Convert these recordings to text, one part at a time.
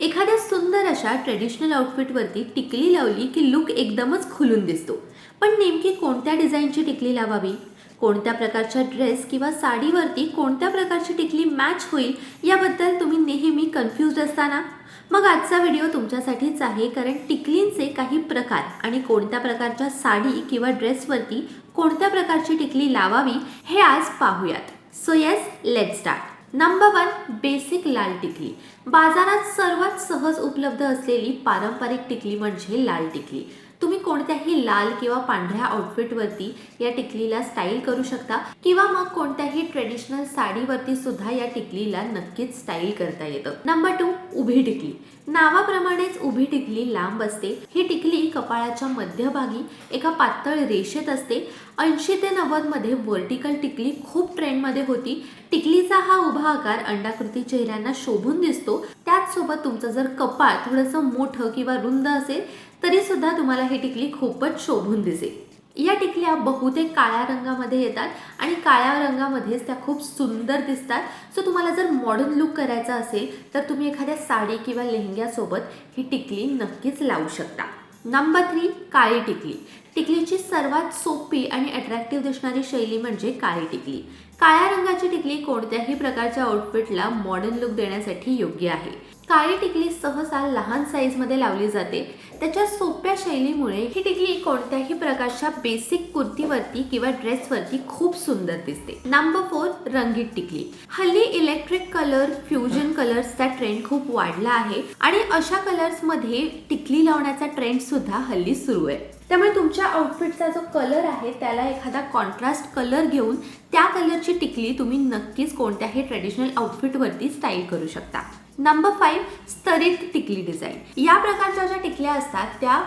एखाद्या सुंदर अशा ट्रेडिशनल आउटफिटवरती टिकली लावली की लुक एकदमच खुलून दिसतो. पण नेमकी कोणत्या डिझाईनची टिकली लावावी? कोणत्या प्रकारच्या ड्रेस किंवा साडीवरती कोणत्या प्रकारची टिकली मॅच होईल याबद्दल तुम्ही नेहमी कन्फ्युज असताना? मग आजचा व्हिडिओ तुमच्यासाठीच आहे कारण टिकलींचे काही प्रकार आणि कोणत्या प्रकारच्या साडी किंवा ड्रेसवरती कोणत्या प्रकारची टिकली लावावी हे आज पाहूयात. So yes let start number one basic लाल टिकली. बाजारात सर्वात सहज उपलब्ध असलेली पारंपरिक टिकली म्हणजे लाल टिकली. तुम्ही कोणत्याही लाल किंवा पांढऱ्या आउटफिटवरती या टिकलीला स्टाईल करू शकता किंवा मग कोणत्याही ट्रेडिशनल साडीवरती सुद्धा या टिकलीला नक्कीच स्टाईल करता येतं. नंबर टू उभी टिकली. नावाप्रमाणेच उभी टिकली लांब असते. ही टिकली कपाळाच्या मध्यभागी एका पातळ रेषेत असते. ऐंशी ते नव्वदमध्ये व्हर्टिकल टिकली खूप ट्रेंडमध्ये होती. टिकलीचा हा उभा आकार अंडाकृती चेहऱ्यांना शोभून दिसतो. त्याचसोबत तुमचं जर कपाळ थोडंसं मोठं किंवा रुंद असेल तरीसुद्धा तुम्हाला ही टिकली खूपच शोभून दिसेल. या टिकल्या बहुतेक काळ्या रंगामध्ये येतात आणि काळ्या रंगामध्येच त्या खूप सुंदर दिसतात. सो तुम्हाला जर मॉडर्न लुक करायचा असेल तर तुम्ही एखाद्या साडी किंवा लेहंग्यासोबत ही टिकली नक्कीच लावू शकता. नंबर थ्री काळी टिकली. टिकलीची सर्वात सोपी आणि अट्रॅक्टिव्ह दिसणारी शैली म्हणजे काळी टिकली. काळ्या रंगाची टिकली कोणत्याही प्रकारच्या आउटफिटला मॉडर्न लुक देण्यासाठी योग्य आहे. काळी टिकली सहसा लहान साईजमध्ये लावली जाते. त्याच्या सोप्या शैलीमुळे ही टिकली कोणत्याही प्रकारच्या बेसिक कुर्तीवरती किंवा ड्रेसवरती खूप सुंदर दिसते. नंबर फोर रंगीत टिकली. हल्ली इलेक्ट्रिक कलर फ्युजन कलर्सचा ट्रेंड खूप वाढला आहे आणि अशा कलर्समध्ये टिकली लावण्याचा ट्रेंड सुद्धा हल्ली सुरू आहे. त्यामुळे तुमच्या आउटफिटचा जो कलर आहे त्याला एखादा कॉन्ट्रास्ट कलर घेऊन त्या कलरची टिकली तुम्ही नक्कीच कोणत्याही ट्रेडिशनल आउटफिटवरती स्टाईल करू शकता. नंबर फाईव्ह स्तरित टिकली डिझाईन या प्रकारच्या ज्या टिकल्या असतात त्या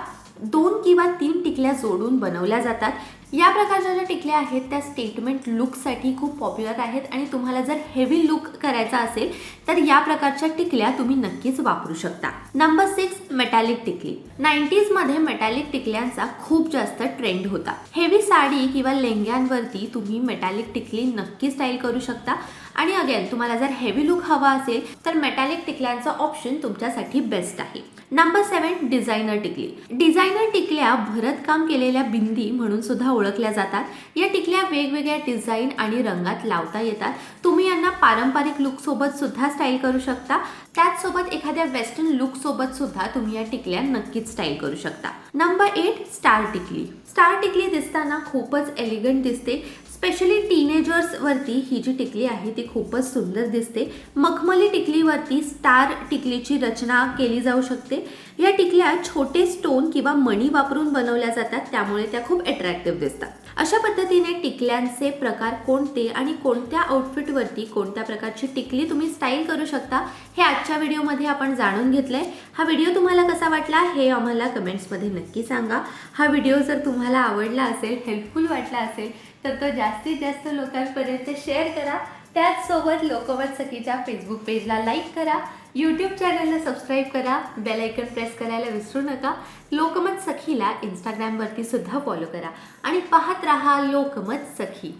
दोन किंवा तीन टिकल्या जोडून बनवल्या जातात. या प्रकारच्या ज्या टिकल्या आहेत त्या स्टेटमेंट लुकसाठी खूप पॉप्युलर आहेत आणि तुम्हाला जर हेवी लुक करायचा असेल तर या प्रकारच्या टिकल्या तुम्ही नक्कीच वापरू शकता. नंबर सिक्स मेटॅलिक टिकली. नाईन्टीजमध्ये मेटॅलिक टिकल्यांचा खूप जास्त ट्रेंड होता. हेवी साडी किंवा लेंग्यांवरती तुम्ही मेटॅलिक टिकली नक्की स्टाईल करू शकता. आणि अगेन तुम्हाला जर हेवी लुक हवा असेल तर मेटॅलिक टिकल्यांचा ऑप्शन तुमच्यासाठी बेस्ट आहे. नंबर सेवन डिझायनर टिकली. डिझायनर टिकल्या भरतकाम केलेल्या बिंदी म्हणून सुद्धा ओळखल्या जातात. या टिकल्या वेगवेगळ्या डिझाईन आणि रंगात लावता येतात. तुम्ही यांना पारंपरिक लुकसोबत सुद्धा स्टाईल करू शकता. त्याचसोबत एखाद्या वेस्टर्न लुकसोबत सुद्धा तुम्ही या टिकल्या नक्कीच स्टाईल करू शकता. नंबर एट स्टार टिकली. स्टार टिकली दिसताना खूपच एलिगंट दिसते. स्पेशली टीनेजर्सवरती ही जी टिकली आहे ती खूपच सुंदर दिसते. मखमली टिकलीवरती स्टार टिकलीची रचना केली जाऊ शकते. या टिकल्या छोटे स्टोन किंवा मणी वापरून बनवल्या जातात त्यामुळे त्या खूप अट्रॅक्टिव्ह दिसतात. अशा पद्धतीने टिकल्यांचे प्रकार कोणते आणि कोणत्या आउटफिटवरती कोणत्या प्रकारची टिकली तुम्ही स्टाईल करू शकता हे आजच्या व्हिडिओमध्ये आपण जाणून घेतलंय. हा व्हिडिओ तुम्हाला कसा वाटला हे आम्हाला कमेंट्समध्ये नक्की सांगा. हा व्हिडिओ जर तुम्हाला आवडला असेल हेल्पफुल वाटला असेल तर तो जास्तीत जास्त लोकांपर्यंत शेअर करा. त्याचसोबत लोकमत सखीच्या फेसबुक पेजला लाईक करा. यूट्यूब चॅनलला सबस्क्राईब करा बेल आयकन प्रेस करायला विसरू नका लोकमत सखीला इंस्टाग्रामवरती सुद्धा फॉलो करा. आणि पाहत राहा लोकमत सखी.